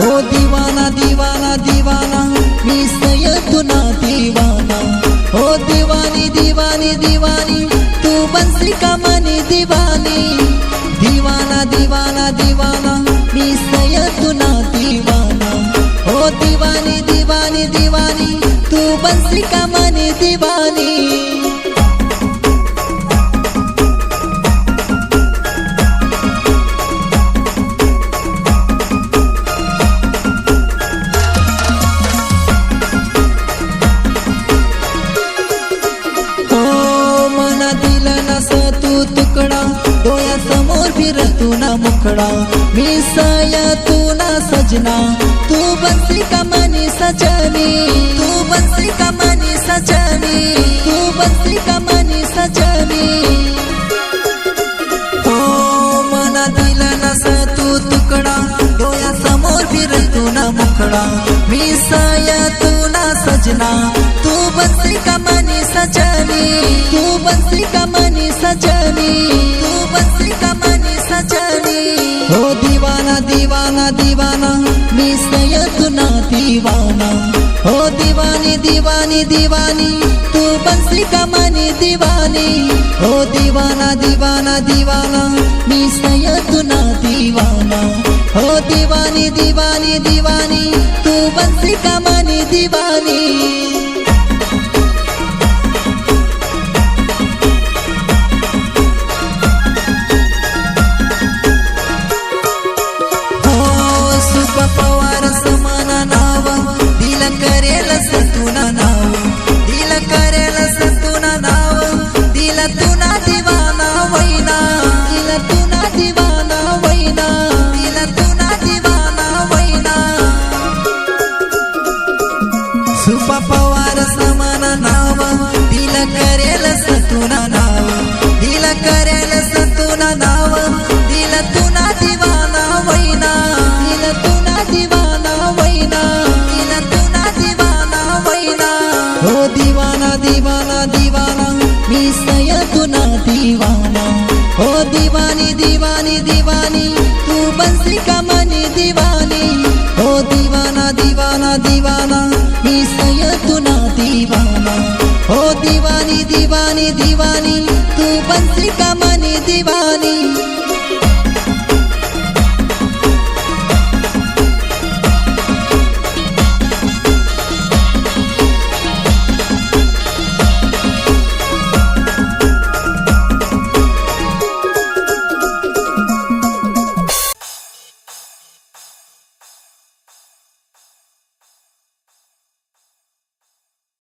हो दिवाना दिवाना दिवाना मी सय तुना दिवाना। हो दिवानी दिवानी दिवानी, तू बनली का मनी दिवानी। दिवाना दिवाना दिवाना मी सय तुना दिवाना। हो दिवानी दिवानी दिवानी, तू बनली का मनी दिवानी। फिरतू ना मुखडा मी सय तू ना सजना। तू बसली का मनी सजनी, तू बसली का मनी सजनी, तू बसली का मनी सजनी। हो मना दिला नस तू तुकडा डोळ्यासमोर फिरतू ना मुखडा। मी सय तू हो दीवानी दीवानी दीवानी, तू बंसी कमानी मनी दीवानी। हो दीवाना दीवाना दीवाना, मी सय तू ना दीवाना। हो दीवानी दीवानी दीवानी, तू बंसी का मनी दीवानी। दिवानी तू बनसी कमानी दिवानी. हो दिवाना दिवाना दिवाना मी सय तुना दिवाना हो दिवानी